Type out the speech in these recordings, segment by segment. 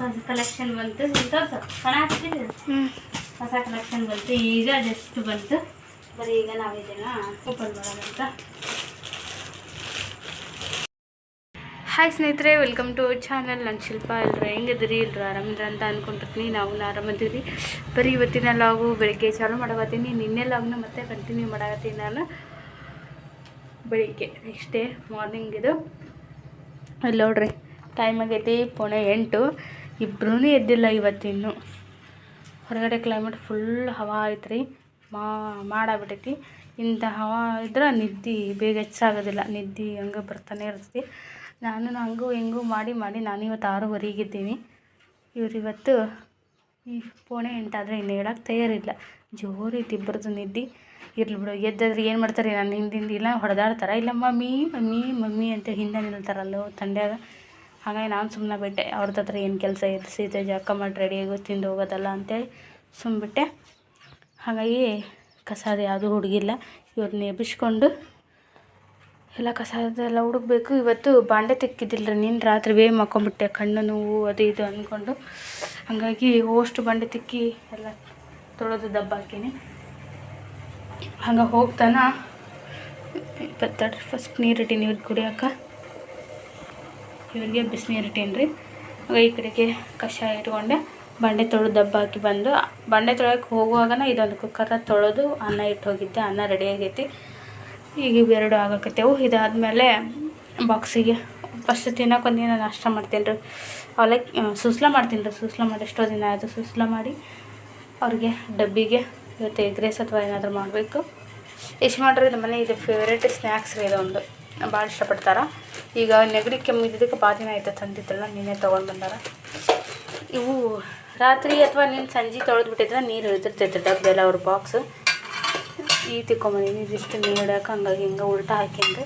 ಹೊಸ ಕಲೆಕ್ಷನ್ ಬಂತು ತೋರ್ಸು. ಹೊಸ ಕಲೆಕ್ಷನ್ ಬಂತು ಈಗ ಜಸ್ಟ್ ಬಂತು. ಬರೀ ಈಗ ನಾವಿದ್ದೇನ ಓಪನ್ ಮಾಡೋದಂತ ಹಾಯ್ ಸ್ನೇಹಿತರೆ ವೆಲ್ಕಮ್ ಟು ಚಾನಲ್ ನಾನು ಶಿಲ್ಪ. ಎಲ್ಲರೂ ಹೆಂಗಿದ್ರಿ ಎಲ್ಲರೂ ಆರಾಮಿದ್ರ ಅಂತ ಅಂದ್ಕೊಂಡಿರ್ತೀನಿ ನಾವು ಆರಾಮದಿರಿ ಬರೀ ಇವತ್ತಿನ ಲಾಗು ಬೆಳಿಗ್ಗೆ ಚಾಲು ಮಾಡಕತ್ತೀನಿ. ನಿನ್ನೆ ಲಾಗ್ನ ಮತ್ತೆ ಕಂಟಿನ್ಯೂ ಮಾಡಕತ್ತೀನಿ ನಾನು. ಬೆಳಿಗ್ಗೆ ನೆಕ್ಸ್ಟ್ ಡೇ ಮಾರ್ನಿಂಗ್ ಇದು. ಅಲ್ಲಿ ನೋಡ್ರಿ ಟೈಮ್ ಆಗೈತಿ ಪುಣೆ ಎಂಟು. ಇಬ್ಬರೂ ಎದ್ದಿಲ್ಲ ಇವತ್ತಿನ್ನು. ಹೊರಗಡೆ ಕ್ಲೈಮೇಟ್ ಫುಲ್ ಹವಾ ಐತ್ರಿ. ಮಾ ಮಾಡಾಗ್ಬಿಟ್ಟೈತಿ ಇಂಥ ಹವಾ ಇದ್ರೆ ನಿದ್ದೆ ಬೇಗ ಹೆಚ್ಚಾಗೋದಿಲ್ಲ. ನಿದ್ದೆ ಹಂಗೆ ಬರ್ತಾನೆ ಇರ್ತೈತಿ. ನಾನು ಹಂಗೂ ಹಿಂಗೂ ಮಾಡಿ ಮಾಡಿ ನಾನು ಇವತ್ತು ಆರೂವರೆಗಿದ್ದೀನಿ. ಇವ್ರು ಇವತ್ತು ಈ ಪೋಣೆ ಎಂಟಾದರೆ ಇನ್ನು ಹೇಳಕ್ಕೆ ತಯಾರಿಲ್ಲ. ಜೋರೈತಿ ಇಬ್ಬರದು ನಿದ್ದೆ. ಇರ್ಲಿ ಬಿಡು, ಎದ್ದಾದ್ರೆ ಏನು ಮಾಡ್ತಾರೆ? ನಾನು ಹಿಂದಿಂದ ಇಲ್ಲ, ಹೊಡೆದಾಡ್ತಾರೆ? ಇಲ್ಲ, ಮಮ್ಮಿ ಮಮ್ಮಿ ಮಮ್ಮಿ ಅಂತ ಹಿಂದೆ ನಿಲ್ತಾರಲ್ಲೋ ತಂಡ್ಯಾಗ. ಹಾಗಾಗಿ ನಾನು ಸುಮ್ಮನೆ ಬಿಟ್ಟೆ. ಅವ್ರದ್ದು ಹತ್ರ ಏನು ಕೆಲಸ ಇತ್ತು ಸೀತೆ ಅಕ್ಕ ಮಾಡಿ ರೆಡಿಯಾಗಿ ತಿಂದು ಹೋಗೋದಲ್ಲ ಅಂತೇಳಿ ಸುಮ್ಮಬಿಟ್ಟೆ ಹಾಗಾಗಿ ಕಸಾದ ಯಾವುದೂ ಹುಡುಗಿಲ್ಲ. ಇವ್ರನ್ನ ಎಬ್ಬಿಸ್ಕೊಂಡು ಎಲ್ಲ ಕಸಾದ ಎಲ್ಲ ಹುಡುಕ್ಬೇಕು. ಇವತ್ತು ಬಾಂಡೆ ತೆಕ್ಕಿದ್ದಿಲ್ಲ ನೀನು? ರಾತ್ರಿ ಬೇಗ ಮಕ್ಕೊಂಬಿಟ್ಟೆ ಕಣ್ಣು ನೋವು ಅದು ಇದು ಅಂದ್ಕೊಂಡು ಹಾಗಾಗಿ ಓಷ್ಟು ಬಾಂಡೆ ತಿಕ್ಕಿ ಎಲ್ಲ ತೊಳೆದು ದಬ್ಬ ಹಾಕೀನಿ. ಹಂಗೆ ಹೋಗ್ತಾನ. ಇಪ್ಪತ್ತೆರಡು ಫಸ್ಟ್ ನೀರು ಇಟ್ಟೀನಿ ಇವ್ರಿಗೆ ಕುಡಿಯೋಕೆ ಇವ್ರಿಗೆ ಬಿಸಿನೀರು ಇಟ್ಟೀನಿ ರೀ. ಈ ಕಡೆಗೆ ಕಷಾಯ ಇಟ್ಕೊಂಡೆ. ಬಂಡೆ ತೊಳೆದು ದಬ್ಬ ಹಾಕಿ ಬಂದು, ಬಂಡೆ ತೊಳೆಯೋಕೆ ಹೋಗುವಾಗನ ಇದೊಂದು ಕುಕ್ಕರ ತೊಳೆದು ಅನ್ನ ಇಟ್ಟು ಹೋಗಿದ್ದೆ. ಅನ್ನ ರೆಡಿ ಆಗೈತಿ. ಈಗ ಇವೆರಡು ಆಗಕತ್ತೇವು. ಇದಾದಮೇಲೆ ಬಾಕ್ಸಿಗೆ ಫಸ್ಟ್ ತಿನ್ನೋಕೆ ಒಂದಿನ ನಾಷ್ಟ ಮಾಡ್ತೀನಿ ರೀ. ಅವಲಕ್ಕಿ ಸುಸ್ಲ ಮಾಡ್ತೀನಿ ರೀ. ಸುಸ್ಲ ಮಾಡಿ, ಎಷ್ಟೋ ದಿನ ಆಯಿತು ಸುಸ್ಲ ಮಾಡಿ. ಅವ್ರಿಗೆ ಡಬ್ಬಿಗೆ ಇವತ್ತು ಎಗ್ ರೈಸ್ ಅಥವಾ ಏನಾದರೂ ಮಾಡಬೇಕು. ಎಷ್ಟು ಮಾಡಿರಿ ನಮ್ಮ ಮನೆ ಇದು ಫೇವ್ರೇಟ್ ಸ್ನ್ಯಾಕ್ಸ್ ರೀ ಇದೊಂದು. ಭಾಳ ಇಷ್ಟಪಡ್ತಾರೆ. ಈಗ ನೆಗಡಿ ಕೆಮ್ಮು ಇದ್ದಿದ್ದಕ್ಕೆ ದಿನ ಆಯ್ತು ತಂದಿದ್ರಲ್ಲ ನೀನೇ ತೊಗೊಂಡು ಬಂದಾರ. ಇವು ರಾತ್ರಿ ಅಥವಾ ನೀನು ಸಂಜೆ ತೊಳೆದು ಬಿಟ್ಟಿದ್ರೆ ನೀರು ಇಳಿದಿರ್ತೈತೆ ಡಬ್ಬೆಲ್ಲ ಅವ್ರ ಬಾಕ್ಸ್. ಈ ತಿಕ್ಕೊಂಬಂದಿನಿ ಇದಿಷ್ಟು ನೀರು ಇಡಕ್ಕೆ ಹಂಗಾಗಿ ಹಿಂಗೆ ಉಲ್ಟಾ ಹಾಕಿಂದು.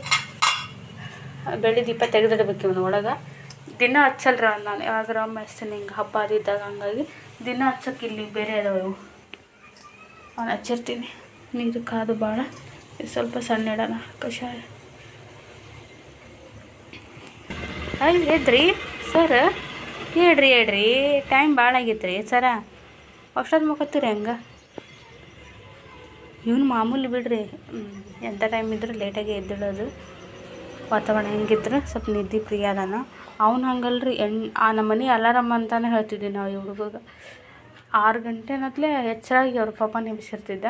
ಬೆಳ್ಳಿ ದೀಪ ತೆಗೆದಿಡ್ಬೇಕು ಇವನು ಒಳಗೆ. ದಿನ ಹಚ್ಚಲ್ರ ನಾನು ಯಾವಾಗ ಮೆಸ್ಸಿನ ಹಿಂಗೆ ಹಬ್ಬ ಅದಿದ್ದಾಗ ಹಂಗಾಗಿ ದಿನ ಹಚ್ಚಕ್ಕೆ ಇಲ್ಲಿ ಬೇರೆ ಅದಾವೆ ಇವು. ಅವನು ಹಚ್ಚಿರ್ತೀನಿ. ನೀರು ಕಾದು ಭಾಳ ಸ್ವಲ್ಪ ಸಣ್ಣ ಇಡೋಣ, ಕಷಾಯ. ಅಯ್ಯ ಎದ್ರಿ ಸರ್, ಹೇಳ್ರಿ ಹೇಳ್ರಿ. ಟೈಮ್ ಭಾಳ ಆಗೈತ್ರಿ ರೀ ಸರ ಔಷಧ ಮುಖತ್ತೀರಿ ಹೆಂಗೆ? ಇವನು ಮಾಮೂಲಿ ಬಿಡ್ರಿ. ಎಂಥ ಟೈಮ್ ಇದ್ರೂ ಲೇಟಾಗಿ ಎದ್ದೇಳೋದು. ವಾತಾವರಣ ಹೆಂಗಿದ್ರೆ ಸ್ವಲ್ಪ ನಿದ್ದೆ ಪ್ರಿಯ ಅದಾನ ಅವ್ನು ಹಂಗಲ್ರಿ, ಎಣ್, ಆ ನಮ್ಮ ಮನೆ ಅಲಾರಮ್ ಅಂತಾನೆ ಹೇಳ್ತಿದ್ವಿ ನಾವು ಈ ಹುಡುಗಗೆ. ಆರು ಗಂಟೆನತ್ಲೆ ಎಚ್ಚರಾಗಿ ಅವ್ರ ಪಾಪ ನೆಮಿಸಿರ್ತಿದ್ದ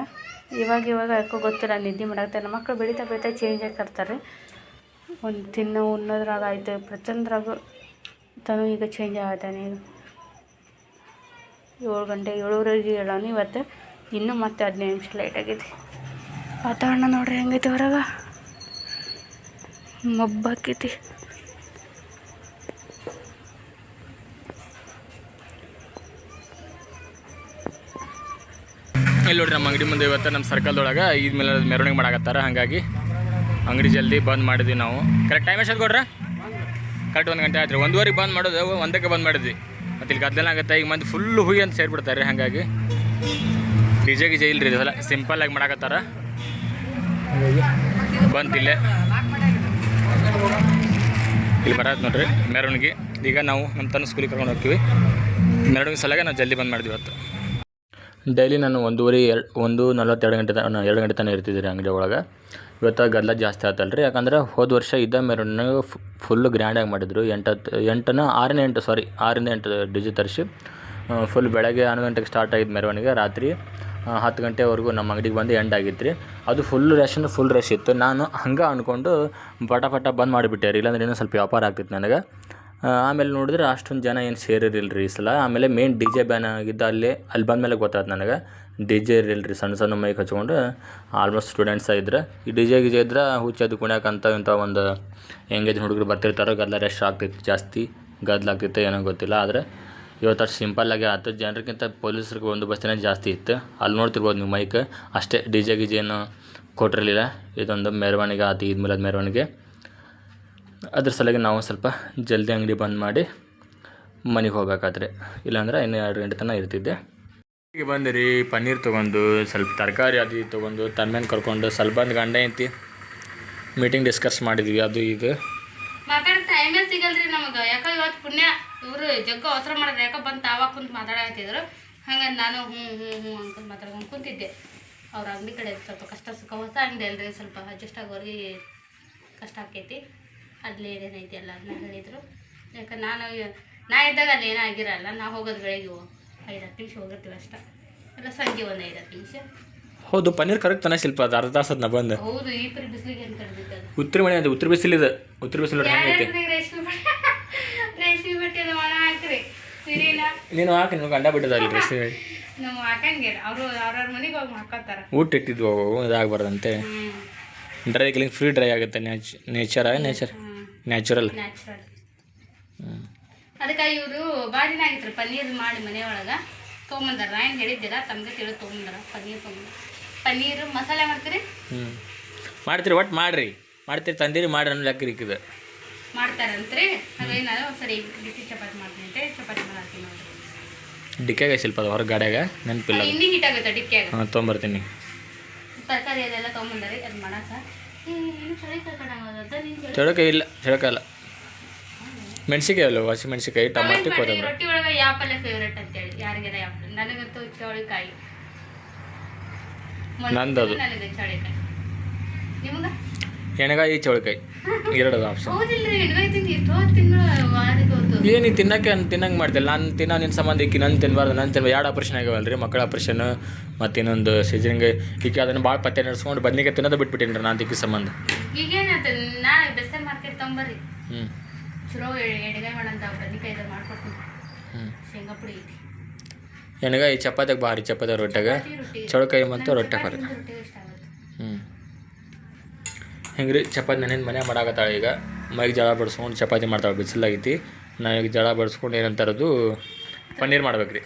ಇವಾಗ ಇವಾಗ ಯಾಕೋ ಗೊತ್ತಿಲ್ಲ, ನಿದ್ದೆ ಮಾಡಾಕ್ತಾರೆ ಮಕ್ಕಳು ಬೆಳೀತಾ ಬೆಳೀತಾ ಚೇಂಜ್ ಆಗ್ತಿರ್ತಾರೆ ಒಂದು ತಿನ್ನೋ ಉಣ್ಣೋದ್ರಾಗ ಆಯಿತು ಪ್ರತಿಯೊಂದ್ರಾಗ ತನು ಈಗ ಚೇಂಜ್ ಆಗತ್ತಾನೆ ಏಳು ಗಂಟೆ, ಏಳುವರೆಗೆ ಹೇಳೋನು ಇವತ್ತು. ಇನ್ನೂ ಮತ್ತೆ ಹದಿನೈದು ನಿಮಿಷ ಲೇಟ್ ಆಗೈತಿ ವಾತಾವರಣ ನೋಡ್ರಿ ಹೆಂಗೈತಿ ಹೊರಗೆ? ಮಬ್ಬಾಕೈತಿ. ಇಲ್ಲಿ ನೋಡ್ರಿ ನಮ್ಮ ಅಂಗಡಿ ಮುಂದೆ ಇವತ್ತು ನಮ್ಮ ಸರ್ಕಲ್ದೊಳಗೆ ಈದ್ ಮೇಲೆ ಮೆರವಣಿಗೆ ಮಾಡಾಕತ್ತಾರ. ಹಾಗಾಗಿ ಅಂಗಡಿ ಜಲ್ದಿ ಬಂದ್ ಮಾಡಿದ್ವಿ ನಾವು. ಕರೆಕ್ಟ್ ಟೈಮ್ ಎಷ್ಟು ಕೊಡ್ರ ಕರೆಕ್ಟ್ ಒಂದು ಗಂಟೆ ಆಯ್ತು ಒಂದುವರೆಗೆ ಬಂದ್ ಮಾಡೋದು, ಒಂದಕ್ಕೆ ಬಂದ್ ಮಾಡಿದ್ವಿ. ಮತ್ತೆ ಇಲ್ಲಿ ಗದ್ದಲ ಆಗುತ್ತೆ, ಈಗ ಮಂದಿ ಫುಲ್ ಹುಯಿ ಅಂತ ಸೇರಿಬಿಡ್ತಾರೆ ರೀ ಹಾಗಾಗಿ. ಡಿಜೆ ಗಿಜೆ ಇಲ್ರಿ ಇದೆಲ್ಲ ಸಿಂಪಲ್ ಆಗಿ ಮಾಡಾಕತ್ತಾರ. ಬಂತಿಲ್ಲೇ ಇಲ್ಲಿ. ಬರತ್ತೆ ನೋಡ್ರಿ ಮೆರವಣಿಗೆ. ಈಗ ನಾವು ನಮ್ಮ ತನ್ನ ಸ್ಕೂಲಿಗೆ ಕರ್ಕೊಂಡು ಹೋಗ್ತೀವಿ. ಮೆರವಣಿಗೆ ಸಲಗ ನಾವು ಜಲ್ದಿ ಬಂದ್ ಮಾಡಿದ್ವಿ ಇವತ್ತು. ಡೈಲಿ ನಾನು ಒಂದೂವರೆ ಎರಡು ಒಂದು ನಲ್ವತ್ತೆರಡು ಗಂಟೆ ಎರಡು ಗಂಟೆ ತನಕ ಇರ್ತಿದ್ದೀರಿ ಅಂಗಡಿ ಒಳಗೆ. ಇವತ್ತು ಗದ್ದಲ ಜಾಸ್ತಿ ಆತಲ್ಲ ರೀ ಯಾಕಂದ್ರೆ ಹೋದ ವರ್ಷ ಇದ್ದ ಮೆರವಣಿಗೆ ಫುಲ್ ಗ್ರ್ಯಾಂಡಾಗಿ ಮಾಡಿದ್ರು. ಎಂಟತ್ತು ಎಂಟನ ಆರನೇ ಎಂಟು ಸಾರಿ ಆರನೇ ಎಂಟು ಡಿ ಜೆ ತರಿಸಿ ಫುಲ್ ಬೆಳಗ್ಗೆ ಹನ್ನೊಂದು ಗಂಟೆಗೆ ಸ್ಟಾರ್ಟ್ ಆಗಿದ್ದು ಮೆರವಣಿಗೆ, ರಾತ್ರಿ ಹತ್ತು ಗಂಟೆವರೆಗೂ ನಮ್ಮ ಅಂಗಡಿಗೆ ಬಂದು ಎಂಡ್ ಆಗಿತ್ತು ರೀ ಅದು ಫುಲ್ ರಶ್ ಫುಲ್ ರಶ್ ಇತ್ತು. ನಾನು ಹಂಗೆ ಅಂದ್ಕೊಂಡು ಪಟ ಪಟ ಬಂದ್ ಮಾಡಿಬಿಟ್ಟೆ ರೀ. ಇಲ್ಲಾಂದ್ರೆ ಇನ್ನೂ ಸ್ವಲ್ಪ ವ್ಯಾಪಾರ ಆಗ್ತಿತ್ತು ನನಗೆ. ಆಮೇಲೆ ನೋಡಿದ್ರೆ ಅಷ್ಟೊಂದು ಜನ ಏನು ಸೇರಿರಲಿಲ್ಲ ರೀ ಈ ಸಲ. ಆಮೇಲೆ ಮೇನ್ ಡಿ ಜೆ ಬ್ಯಾನ್ ಆಗಿದ್ದ ಅಲ್ಲಿ ಅಲ್ಲಿ ಬಂದಮೇಲೆ ಗೊತ್ತಾಯ್ತು ನನಗೆ. ಡಿ ಜೆ ಇರಲಿಲ್ಲ ರೀ ಸಣ್ಣ ಸಣ್ಣ ಮೈಕ್ ಹಚ್ಕೊಂಡು ಆಲ್ಮೋಸ್ಟ್ ಸ್ಟೂಡೆಂಟ್ಸ್ ಇದ್ರೆ ಈ ಡಿ ಜೆ ಗಿಜೆ ಇದ್ರೆ ಹುಚ್ಚದು ಕುಣ್ಯಾಕಂತ ಇಂಥ ಒಂದು ಎಂಗೇಜ್ ಹುಡುಗರು ಬರ್ತಿರ್ತಾರೆ ಗದ್ದಲ ರಶ್ ಆಗ್ತಿತ್ತು ಜಾಸ್ತಿ. ಗದ್ದಲ ಆಗ್ತಿತ್ತು ಏನೋ ಗೊತ್ತಿಲ್ಲ, ಆದರೆ ಇವತ್ತು ಅಷ್ಟು ಸಿಂಪಲ್ಲಾಗಿ ಆಯ್ತು ಜನರಿಗಿಂತ ಪೊಲೀಸ್ರಿಗೆ ಒಂದು ಬಸ್ತಿನೇ ಜಾಸ್ತಿ ಇತ್ತು. ಅಲ್ಲಿ ನೋಡ್ತಿರ್ಬೋದು ನೀವು ಮೈಕ್ ಅಷ್ಟೇ ಡಿ ಜೆ ಗಿಜೆ ಏನು ಕೊಟ್ಟಿರಲಿಲ್ಲ. ಇದೊಂದು ಮೆರವಣಿಗೆ ಆಯ್ತು ಈದ್ ಅದು ಮೆರವಣಿಗೆ. ಅದ್ರ ಸಲುವಾಗಿ ನಾವು ಸ್ವಲ್ಪ ಜಲ್ದಿ ಅಂಗಡಿ ಬಂದ್ ಮಾಡಿ ಮನೆಗೆ ಹೋಗಬೇಕಾದ್ರೆ. ಇಲ್ಲಾಂದ್ರೆ ಇನ್ನೂ ಎರಡು ಗಂಟೆ ತನಕ ಇರ್ತಿದ್ದೆ. ಈಗ ಬಂದಿರಿ, ಪನ್ನೀರ್ ತೊಗೊಂಡು, ಸ್ವಲ್ಪ ತರಕಾರಿ ಅದು ಇದು ತೊಗೊಂಡು, ತನ್ಮೇಲೆ ಕರ್ಕೊಂಡು, ಸ್ವಲ್ಪ ಬಂದು ಗಂಡ ಐತಿ ಮೀಟಿಂಗ್ ಡಿಸ್ಕಸ್ ಮಾಡಿದ್ವಿ, ಅದು ಇದು. ಮಾತಾಡೋ ಟೈಮೇ ಸಿಗಲ್ರಿ ನಮಗೆ? ಯಾಕೋ ಇವತ್ತು ಪುಣ್ಯ, ಇವರು ಜಗ್ಗ ಅವಸರ ಮಾಡಿದ್ರೆ. ಯಾಕೆ ಬಂದು ತಾವಾಗ ಕುಂತು ಮಾತಾಡಕತ್ತಿದ್ರು. ಹಂಗಂದು ನಾನು ಹ್ಞೂ ಹ್ಞೂ ಹ್ಞೂ ಅಂತ ಮಾತಾಡ್ಕೊಂಡು ಕುಂತಿದ್ದೆ. ಅವ್ರ ಅಂಗಡಿ ಕಡೆ ಸ್ವಲ್ಪ ಕಷ್ಟ ಸುಖ, ಹೊಸ ಅಂಗಡಿ ಅಲ್ರಿ, ಸ್ವಲ್ಪ ಅಡ್ಜಸ್ಟ್ ಆಗೋರಿಗೆ ಕಷ್ಟ ಆಕೈತಿ. ಅಲ್ಲಿ ಏನೇನೈತಿ ಎಲ್ಲ ಅದನ್ನ ಹೇಳಿದರು. ಯಾಕೆ ನಾನು, ನಾ ಇದ್ದಾಗ ಅಲ್ಲಿ ಏನಾಗಿರಲ್ಲ ನಾ ಹೋಗೋದು ಬೆಳಗ್ಗೆ ಐದು ಹತ್ತು ನಿಮಿಷ ಹೋಗಿರ್ತೀವಿ ಅಷ್ಟೇ. ಇಲ್ಲ ಸಂಜೆ ಒಂದು ಐದು ಹತ್ತು ನಿಮಿಷ ಹೌದು ಪನ್ನೀರ್ ಕರೆಕ್ಟ್ ತಾನೆ ಶಿಲ್ಪ ಅದು ಅರ್ಧ ತಾಸು ನಾ ಬಂದು. ಹೌದು ಈ ಪರಿ ಬಿಸಿಲಿಗೆ ಏನು ಕಡ್ದಿದ್ದಲ್ಲ ಉತ್ತರ ಮನೆ ಅದು ಉತ್ತರ ಬಿಸಿಲಿದೆ. ಉತ್ತರ ಬಿಸಿಲು ನೋಡಿ ಹೆಂಗೈತಿ. ರೇಷ್ಮೆ ಬಟ್ಟೆ ರೇಷ್ಮೆ ಬಟ್ಟೆ ಅದು ಒಣ ಹಾಕ್ರಿ. ಸೀರೆನ? ನೀನು ಹಾಕಿ ನಿಮ್ಗೆ ಅಂಡ ಬಿಟ್ಟದಲ್ಲ ರೇಷ್ಮೆ ನಾವು ಹಾಕಂಗಿಲ್ಲ ಅವರು ಅವ್ರವ್ರ ಮನೆಗೆ ಹೋಗಿ ಹಾಕೋತಾರ. ಊಟ ಇಟ್ಟಿದ್ವು ಅವು ಇದಾಗಬಾರ್ದಂತೆ. ಹ್ಞೂ ಡ್ರೈ ಕ್ಲೀನ್ ಫ್ರೀ ಡ್ರೈ ಆಗುತ್ತೆ ನೇಚರ್ ನೇಚರ ನೇಚರ್ ಹ್ಞೂ ನ್ಯಾಚುರಲ್ ನ್ಯಾಚುರಲ್ ಅದಕ್ಕೆ ಇವರು ಭಾಳ ದಿನ ಆಗಿತ್ತು ಪನ್ನೀರ್ ಮಾಡಿ ಮನೆಯೊಳಗೆ. ತೊಗೊಂಬಂದಾರ. ನಾ ಏನು ಹೇಳಿದ್ದಿಲ್ಲ ತಮಗೆ ತಿಳಿದು ತೊಗೊಂಬಂದಾರ. ಪನ್ನೀರ್ ತೊಗೊಂಬಂದ ಪನ್ನೀರ್ ಮಸಾಲೆ ಮಾಡ್ತೀರಿ? ಹ್ಞೂ ಮಾಡ್ತೀರಿ ಒಟ್ಟು ಮಾಡ್ರಿ. ಮಾಡ್ತೀರಿ ತಂದಿರಿ ಮಾಡ್ರಿ ಅನ್ನೋ ಲೆಕ್ಕ ಇಕ್ಕಿದೆ. ಮಾಡ್ತಾರಂತ್ರಿ? ನಾನು ಸರಿ ಬಿಸಿ ಚಪಾತಿ ಮಾಡ್ತೀನಿ ಅಂತ ಚಪಾತಿ ಮಾಡ್ತೀನಿ ನೋಡ್ರಿ. ಡಿಕ್ಕಾಗ ಸ್ವಲ್ಪ ಅದು ಹೊರಗೆ ಗಾಡ್ಯಾಗ ನೆನಪಿಲ್ಲ ಅದು ಇನ್ನೂ ಹೀಟ್ ಆಗುತ್ತೆ ಡಿಕ್ಕಿಯಾಗ. ಹಾಂ ತೊಗೊಂಬರ್ತೀನಿ. ತರಕಾರಿ ಅದೆಲ್ಲ ತೊಗೊಂಬಂದಾರಿ. ಅದು ಮಾಡಕ್ಕೆ. ಚಳಕ ಇಲ್ಲ ಚಳಕ ಅಲ್ಲ. ಮೆಣಸಿಕಾಯಿ ಅಲ್ಲ ಹಸಿ ಮೆಣಸಿಕಾಯಿ ಟಮಾಟಿ ಕೊತ್ತಂಬರಿ. ರೊಟ್ಟಿ ಒಳಗೆ ಯಾವ ಪಲ್ಯ ಫೇವ್ರೇಟ್ ಅಂತೇಳಿ? ಯಾರಿಗೆಲ್ಲ ಯಾವ ಪಲ್ಯ? ನನಗಂತೂ ಚೌಳಿಕಾಯಿ. ನಂದದು. ನನಗೆ ಚೌಳಿಕಾಯಿ. ನಿಮ್ಗೆ? ಎಣ್ಣೆಗಾಯಿ ಚೌಳಿಕಾಯಿ. ಎರಡು ಆಪ್ಷನ್ ಏನು ಎಣ್ಗಾಯಿ ತಿನ್ನಕ್ಕೆ ತಿನ್ನಂಗೆ ಮಾಡ್ತಿಲ್ಲ. ನಾನು ತಿನ್ನೋ ನಿನ್ನ ಸಂಬಂಧ ಈಕಿ ನಾನು ತಿನ್ನಬಾರ್ದು ನಾನು ತಿನ್ನ ಎರಡು ಆಪ್ರೇಷನ್ ಆಗ್ಯಾವಲ್ಲ ರೀ ಮಕ್ಕಳ ಆಪ್ರೇಷನ್ ಮತ್ತು ಇನ್ನೊಂದು ಸಿಜರಿಂಗ್ ಈಕೆ ಅದನ್ನು ಭಾಳ ಪತ್ತೆ ನಡೆಸ್ಕೊಂಡು ಬದ್ನಿಕಾಯಿ ತಿನ್ನೋದು ಬಿಟ್ಬಿಟ್ಟೇನಿ ನಾನು ಈಕಿ ಸಂಬಂಧ. ಈಗೇನು ನಾನು ಬೆಸ್ಟರ್ ಮಾರ್ಕೆಟ್ ತೊಂಬರ್ರಿ ಹ್ಞೂ ಚಲೋ ಎಣ್ಗಾಯಿ ಮಾಡಂತ ಬದ್ನಿಕಾಯಿ ಇದು ಮಾಡ್ಕೊಡ್ತೀನಿ. ಹ್ಞೂ ಶೇಂಗಾ ಪುಡಿ ಐತಿ. ಎಣ್ಣೆಗಾಯಿ ಚಪಾತಿಗೆ ಭಾರಿ ಚಪಾತಿ ರೊಟ್ಟಾಗ. ಚೌಳಕಾಯಿ ಮತ್ತು ರೊಟ್ಟೆ ಬರ ಹ್ಞೂ ಹಿಂಗೆ ರೀ ಚಪಾತಿ ನೆನೆದು ಮನೆ ಮಾಡಾಕತ್ತಾಳೆ ಈಗ. ಮೈಗೆ ಜಳ ಬಡಿಸ್ಕೊಂಡು ಚಪಾತಿ ಮಾಡ್ತಾಳೆ ಬಿಸಿಲಾಗೈತಿ. ನಾ ಈಗ ಜಳ ಬಡಿಸ್ಕೊಂಡು ಏನಂತಾರದು ಪನ್ನೀರ್ ಮಾಡ್ಬೇಕು ರೀ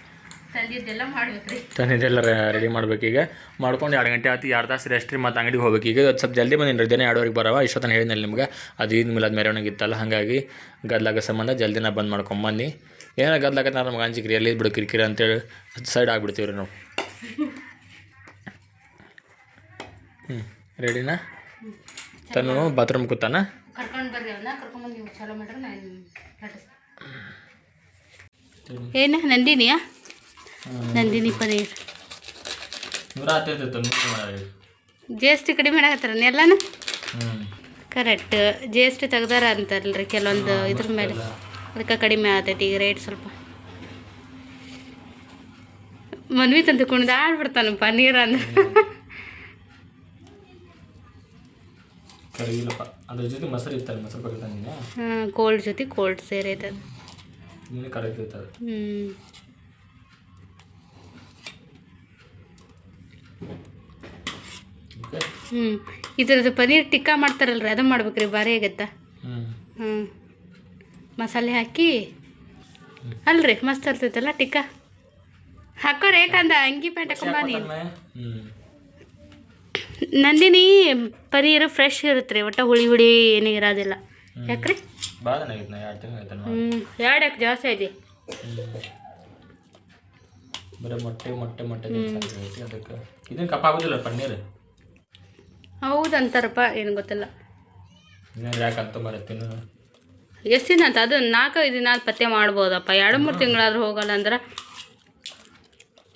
ತಂದಿದ್ದೆಲ್ಲ ಮಾಡ್ಬೇಕ್ರಿ. ತಂದಿದ್ದೆಲ್ಲ ರೆಡಿ ಈಗ. ಮಾಡ್ಕೊಂಡು ಎರಡು ಗಂಟೆ ಆಯ್ತು ಎರಡು ತಾಸು ರೆಸ್ಟ್ ರೀ ಮತ್ತು ಅಂಗಡಿಗೆ ಹೋಗ್ಬೇಕು. ಈಗ ಅದು ಸ್ವಲ್ಪ ಜಲ್ದಿ ಬಂದಿನಿ ರೀ ದಿನ ಎರಡುವರೆಗೆ ಬರವ. ಇಷ್ಟೊತ್ತನ ಹೇಳಿದ್ನಲ್ಲ ನಿಮ್ಗೆ. ಅದು ಇದು ಮಿಲಾದ ಮೆರವಣಿಗೆ ಇತ್ತಲ್ಲ ಹಾಗಾಗಿ ಗದ್ಲಾಗ ಸಂಬಂಧ ಜಲ್ದಿ ನಾ ಬಂದ್ ಮಾಡ್ಕೊಂಬಂದು ಏನೋ ಗದ್ಲಾಗತ್ತೆ ನಾನು ನಮ್ಗೆ ಅಂಜಿಕ್ರಿ ಎಲ್ಲಿ ಬಿಡು ಕಿರಿಕಿರಿ ಅಂತೇಳಿ ಸೈಡ್ ಆಗ್ಬಿಡ್ತೀವಿ ರೀ ನಾವು. ಹ್ಞೂ ರೆಡಿನಾ ತನು ಬಾತ್ರೂಮ್ ಕೂತಾನ? ಕರ್ಕೊಂಡು ಬರ್ರಿ ಅವನ್ನ ಕರ್ಕೊಂಬಂದು ನೀವು ಚಲೋ ಮಾಡ್ರೆ ನಾನು ನಟಿಸ್ತೀನಿ ಏನ ನಂದಿನಿಯಾ? ನಂದಿನಿ ಪನೀರ್ ನೂರ ಜಿ ಎಸ್ ಟಿ ಕಡಿಮೆ ಮಾಡಕತ್ತಾರ ಎಲ್ಲಾನು? ಕರೆಕ್ಟ್ ಜಿ ಎಸ್ ಟಿ ತೆಗ್ದಾರ ಅಂತಾರಲ್ರಿ ಕೆಲವೊಂದು ಇದ್ರ ಮೇಲೆ. ಅದಕ್ಕೆ ಕಡಿಮೆ ಆತೈತಿ ಈಗ ರೇಟ್ ಸ್ವಲ್ಪ. ಮನ್ವಿ ತಂದು ಕುಣ್ದು ಆಡ್ಬಿಡ್ತಾನ ಪನ್ನೀರ್ ಅಂದ್ರೆ ಅದ್ರ ಜೊತೆ ಮೊಸರು ಇತ್ತಲ್ಲ ಮೊಸರು ಬಗ್ಗೆ ತಂದಿನ ಹಾಂ ಕೋಲ್ಡ್ ಜೊತೆ ಕೋಲ್ಡ್ ಸೇರೈತದ. ಹ್ಞೂ ಹ್ಞೂ ಇದ್ರದ್ದು ಪನೀರ್ ಟಿಕ್ಕಾ ಮಾಡ್ತಾರಲ್ರಿ ಅದು ಮಾಡ್ಬೇಕ್ರಿ ಭಾರಿ ಆಗತ್ತ? ಹ್ಞೂ ಮಸಾಲೆ ಹಾಕಿ ಅಲ್ರಿ ಮಸ್ತ್ ಇರ್ತೈತಲ್ಲ ಟಿಕ್ಕಾ? ಹಾಕೋರ್ ಏಕಂದ ಅಂಗಿ ಪ್ಯಾಂಟ್ ಹಾಕೊಂಬ ನೀನು ನಂದಿನಿ ಪನೀರ್ ಫ್ರೆಶ್ ಇರುತ್ತೆ ರೀ ಒಟ್ಟು ಹುಳಿ ಹುಳಿ ಏನೂ ಇರೋದಿಲ್ಲ. ಯಾಕ್ರಿ? ಹ್ಞೂ ಎರಡು ಯಾಕೆ ಜಾಸ್ತಿ ಐತಿ ಬರೀ ಮೊಟ್ಟೆ ಮೊಟ್ಟೆ ಮೊಟ್ಟೆ ಅದಕ್ಕೆ. ಇದನ್ನು ಕಪ್ಪ ಆಗೋದಿಲ್ಲ ಪನ್ನೀರ್? ಹೌದು ಅಂತಾರಪ್ಪ ಏನು ಗೊತ್ತಿಲ್ಲ. ಯಾಕೆ ಅಂತ ತಿನ್ನು ಎಷ್ಟು ದಿನ ಅಂತ ಅದು ನಾಲ್ಕೈದು ದಿನ ಪತ್ತೆ ಮಾಡ್ಬೋದಪ್ಪ. ಎರಡು ಮೂರು ತಿಂಗಳಾದ್ರೂ ಹೋಗಲ್ಲ ಅಂದ್ರೆ?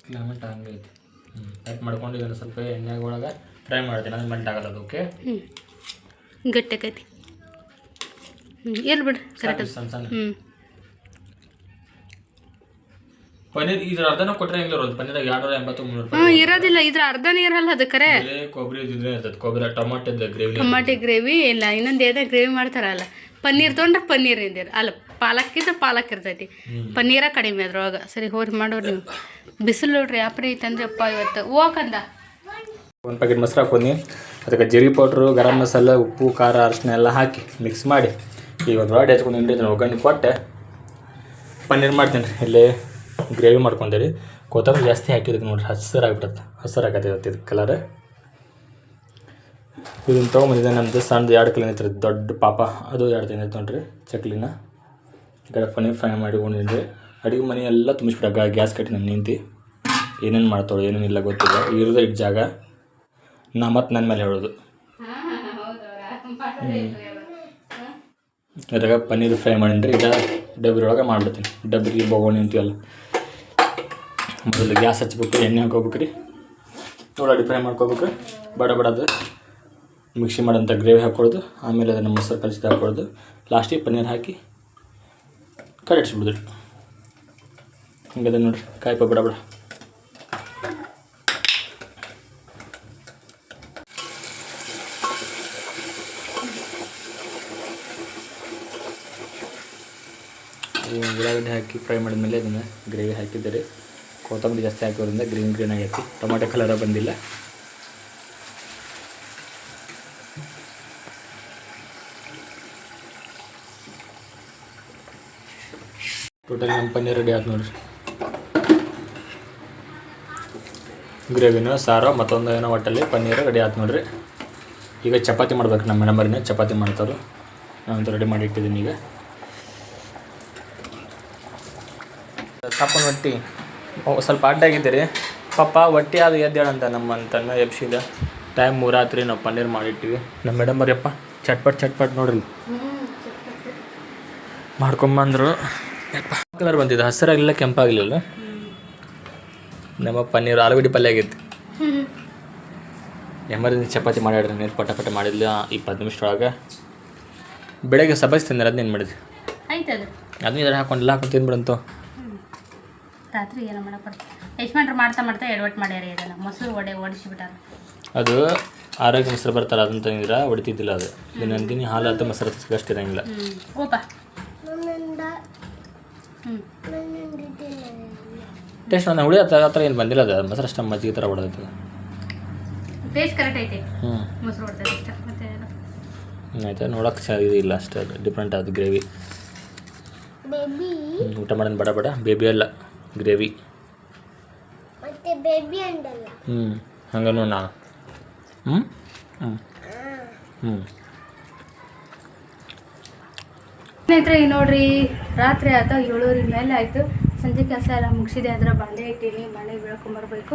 ಕ್ಲೈಮೇಟ್ ಹಂಗೆ ಐತಿ. ಹ್ಞೂ ಕಟ್ ಮಾಡ್ಕೊಂಡು ಇದನ್ನು ಸ್ವಲ್ಪ ಎಣ್ಣೆ ಒಳಗೆ ಫ್ರೈ ಮಾಡ್ತೀನಿ ಅದು ಮೆಲ್ಟ್ ಆಗಲ್ಲ ಅದು ಓಕೆ ಹ್ಞೂ ಗಟ್ಟಿಕೈತಿ ಹ್ಞೂ ಎಲ್ಲಿ ಬಿಡು ಕರೆಕ್ಟ್ ಸಣ್ಣ ಸಣ್ಣ. ಹ್ಞೂ ಪನ್ನೀರ್ ಇದ್ರ ಅರ್ಧನ ಕೊಟ್ರೆ ಹೆಂಗ್ ಇರೋದು? ಪನ್ನೀರಾಗ ಎರಡ್ನೂರ ಎಂಬತ್ತು ಮುನ್ನೂರು ಹ್ಞೂ ಇರೋದಿಲ್ಲ ಇದ್ರ ಅರ್ಧನೇ ಇರಲ್ಲ ಅದು ಕರೆ. ಬರೀ ಕೊಬ್ಬರಿ ಇದ್ರೆ ಇರ್ತದೆ. ಕೊಬ್ಬರಿ ಟೊಮಾಟೋದ ಗ್ರೇವಿ ಟೊಮಾಟೆ ಗ್ರೇವಿ ಇಲ್ಲ ಇನ್ನೊಂದು ಏನೋ ಗ್ರೇವಿ ಮಾಡ್ತಾರಲ್ಲ. ಪನ್ನೀರ್ ತೊಗೊಂಡ್ರೆ ಪನ್ನೀರ್ ಇದ್ದೀರ ಅಲ್ಲ ಪಾಲಕ್ಕಿದ್ರೆ ಪಾಲಕ್ ಇರ್ತೈತಿ. ಪನ್ನೀರ ಕಡಿಮೆ ಅದ್ರೊಳಗೆ. ಸರಿ ಹೋರಿ ಮಾಡೋರು ನೀವು. ಬಿಸಿಲು ನೋಡ್ರಿ ಯಾಪ್ರಿ ಐತಂದ್ರೆ ಅಪ್ಪ ಇವತ್ತು. ಹೋಗಂದ ಒಂದು ಪ್ಯಾಕೆಟ್ ಮೊಸರು ಹಾಕೊಂಡಿ ಅದಕ್ಕೆ ಜೀರಿಗೆ ಪೌಡ್ರು ಗರಂ ಮಸಾಲ ಉಪ್ಪು ಖಾರ ಅರಿಶಿನ ಎಲ್ಲ ಹಾಕಿ ಮಿಕ್ಸ್ ಮಾಡಿ. ಈಗ ಒಂದು ವಾಡಿ ಹಚ್ಕೊಂಡು ಹಿಂಡಿ ಒಗ್ಗರಣೆ ಕೊಟ್ಟೆ. ಪನ್ನೀರ್ ಮಾಡ್ತೀನಿ ರೀ ಇಲ್ಲೇ. ಗ್ರೇವಿ ಮಾಡ್ಕೊಂಡೇರಿ ಕೊತ್ತಂಬರಿ ಜಾಸ್ತಿ ಹಾಕಿದಕ್ಕೆ ನೋಡ್ರಿ, ಹಸಿರು ಹಸಿರು ಆಗತ್ತೆ ಇದು ಕಲರ್ ಇದನ್ನು ತೊಗೊಂಬಂದಿದೆ ನಮ್ಮದು ಸಣ್ಣದು ಎರಡು ಕ್ಲೀನ್ ಐತ್ರಿ, ದೊಡ್ಡ ಪಾಪ, ಅದು ಎರಡು ತಿಂಗಳು ನೋಡ್ರಿ ಚಕ್ಲಿನ. ಈ ಕಡೆ ಫನಿ ಫ್ರೈ ಮಾಡಿ ಉಂಡಿದ್ರಿ ಅಡುಗೆ ಮನೆ ಎಲ್ಲ ತುಂಬಿಸ್ಬಿಟ್ಟಾಗ ಗ್ಯಾಸ್ ಕಟ್ಟಿ ನಾನು ನಿಂತು. ಏನೇನು ಮಾಡ್ತಾಳೆ ಇಲ್ಲ ಗೊತ್ತಿಲ್ಲ. ಇರೋದು ಇಟ್ಟು ಜಾಗ, ನಾ ಮತ್ತೆ ನನ್ನ ಮೇಲೆ ಹೇಳೋದು. ಅದ್ರಾಗ ಪನ್ನೀರ್ ಫ್ರೈ ಮಾಡೀನಿ ಈಗ ಡಬ್ರಿ ಒಳಗೆ ಮಾಡ್ಬಿಡ್ತೀನಿ. ಡಬ್ರಿ, ಬೊಗೋಣಿ ಅಂತೀವಲ್ಲ. ಮೊದಲು ಗ್ಯಾಸ್ ಹಚ್ಬೇಕು, ಎಣ್ಣೆ ಹಾಕೋಬೇಕು ರೀ ಉಳ್ಳಾಗಡ್ಡಿ ಫ್ರೈ ಮಾಡ್ಕೋಬೇಕು. ಬಡ ಅದು ಮಿಕ್ಸಿ ಮಾಡೋಂಥ ಗ್ರೇವಿ ಹಾಕೊಳ್ಳೋದು ಆಮೇಲೆ ಅದನ್ನು ಮೊಸರು ಕಲಿಸಿದ ಹಾಕ್ಕೊಳ್ಳೋದು. ಲಾಸ್ಟಿಗೆ ಪನ್ನೀರ್ ಹಾಕಿ ಕರಡಿಸ್ಬಿಡೋದು ಹಿಂಗದ ನೋಡ್ರಿ ಕಾಯಿಪ ಬಡ ಬಡ. ಉಳ್ಳಾಗಡ್ಡೆ ಹಾಕಿ ಫ್ರೈ ಮಾಡಿದ್ಮೇಲೆ ಅದನ್ನು ಗ್ರೇವಿ ಹಾಕಿದ್ದಾರೆ. ಕೊತ್ತಂಬರಿ ಜಾಸ್ತಿ ಹಾಕೋದ್ರಿಂದ ಗ್ರೀನ್ ಗ್ರೀನ್ ಆಗೈತಿ ಟೊಮೆಟೊ ಕಲರ ಬಂದಿಲ್ಲ. ಟೋಟಲ್ ನಮ್ಮ ಪನ್ನೀರ್ ರೆಡಿ ಆಯ್ತು ನೋಡ್ರಿ. ಗ್ರೇವಿನೂ ಸಾರು, ಮತ್ತೊಂದು ಏನೋ ಒಟ್ಟಲ್ಲಿ ಪನ್ನೀರ್ ರೆಡಿ ಆಯ್ತು ನೋಡ್ರಿ. ಈಗ ಚಪಾತಿ ಮಾಡ್ಬೇಕು ನಮ್ಮ ಮೇಡಮರಿನ ಚಪಾತಿ ಮಾಡ್ತಾರೆ ನಾನಂತೂ ರೆಡಿ ಮಾಡಿ ಇಟ್ಟಿದ್ದೀನಿ ಈಗ. ತಪ್ಪನ ಹೊಟ್ಟಿ ಅವ್ ಸ್ವಲ್ಪ ಅಡ್ಡಾಗಿದ್ದೀರಿ. ಪಪ್ಪ ಒಟ್ಟಿ ಅದು ಎದ್ದೇಳಂತ ನಮ್ಮ ತನ್ನ ಎಬ್ಸಿದ. ಟೈಮ್ ಮೂರಾತ್ರಿ ನಾವು ಪನ್ನೀರ್ ಮಾಡಿಟ್ಟಿವಿ. ನಮ್ಮ ಮೇಡಮ್ ಅವ್ರಿಯಪ್ಪ ಚಟ್ಪಟ್ ಚಟ್ಪಟ್ ನೋಡ್ರಿ. ಮಾಡ್ಕೊಂಬಂದ್ರು. ಕಲರ್ ಬಂದಿದೆ ಹಸಿರಾಗಲಿಲ್ಲ ಕೆಂಪಾಗಲಿಲ್ಲ. ನಮ್ಮ ಪನ್ನೀರ್ ಆಲೂಗಡ್ಡೆ ಪಲ್ಯ ಆಗಿತ್ತು. ಎಮರ್ಜೆನ್ಸಿ ಚಪಾತಿ ಮಾಡ್ಯಾಡ್ರಿ ನೀರು ಪಟ ಪಟ ಮಾಡಿದ್ಲ. ಇಪ್ಪತ್ತು ನಿಮಿಷದೊಳಗೆ ಬೆಳಗ್ಗೆ ಸಬಸ್ ತಿಂದ್ರೆ ಅದನ್ನೇನು ಮಾಡಿದ್ವಿ ಅದನ್ನ ಇದ್ರೆ ಹಾಕೊಂಡು ಹಾಕೊಂಡು ತಿಂದ್ಬಿಡಂತು. ರಾತ್ರಿ ಏನೋ ಮಾಡಕ್ಕೆ ಬರ್ತದೆ ಯಜಮಾನ್ರು ಮಾಡ್ತಾ ಮಾಡ್ತಾ ಎಡವಟ್ಟು ಮಾಡ್ಯಾರ ಇದನ್ನು ಮೊಸರು ಒಡೆ ಓಡಿಸಿಬಿಟ್ಟಾರ ಅದು ಆರೋಗ್ಯ ಮೊಸರು ಬರ್ತಾರೆ ಅದನ್ನ ತಂದಿದ್ರೆ ಹೊಡಿತಿದ್ದಿಲ್ಲ ಅದು. ಇದು ನಂದಿನಿ ಹಾಲು ಅದು ಮೊಸರು ಅಷ್ಟು ಇರಂಗಿಲ್ಲ. ಹ್ಞೂ ಓಪ ಹ್ಞೂ ಟೇಸ್ಟ್ ನಾನು ಹುಳಿ ಆ ಥರ ಏನು ಬಂದಿಲ್ಲ ಅದು. ಮೊಸರು ಅಷ್ಟು ಮಜ್ಜಿಗೆ ಥರ ಹೊಡೆದೈತೆ ಟೇಸ್ಟ್ ಕರೆಕ್ಟ್ ಐತೆ. ಹ್ಞೂ ಮೊಸರು ಇಷ್ಟ ಮತ್ತೆ ಆಯ್ತು. ನೋಡೋಕೆ ಚೆನ್ನಾಗಿದೆ ಇಲ್ಲ ಅಷ್ಟೇ. ಡಿಫ್ರೆಂಟ್ ಅದು ಗ್ರೇವಿ. ಬೇಬಿ? ಊಟ ಮಾಡೋದು ಬಡ ಬಡ. ಬೇಬಿ ಅಲ್ಲ. ಗ್ರೇವಿ. ಮತ್ತೆ ಬೇಬಿ ಅಂಡಲ್ಲ. ಹ್ಞೂ ಹಂಗೆ ನೋಡಿ ನಾನು ಹ್ಞೂ ಹ್ಞೂ ಹ್ಞೂ ಸ್ನೇಹಿತರೆ ಈಗ ನೋಡ್ರಿ ರಾತ್ರಿ ಆಯ್ತು ಏಳುವರೆ ಮೇಲೆ ಆಯ್ತು. ಸಂಜೆ ಕೆಲಸ ಎಲ್ಲ ಮುಗಿಸಿದೆ ಅಂದ್ರೆ ಬಾಂಡೆ ಇಟ್ಟೀನಿ ಬಾಂಡೆ ಬೀಳ್ಕೊಂಬರ್ಬೇಕು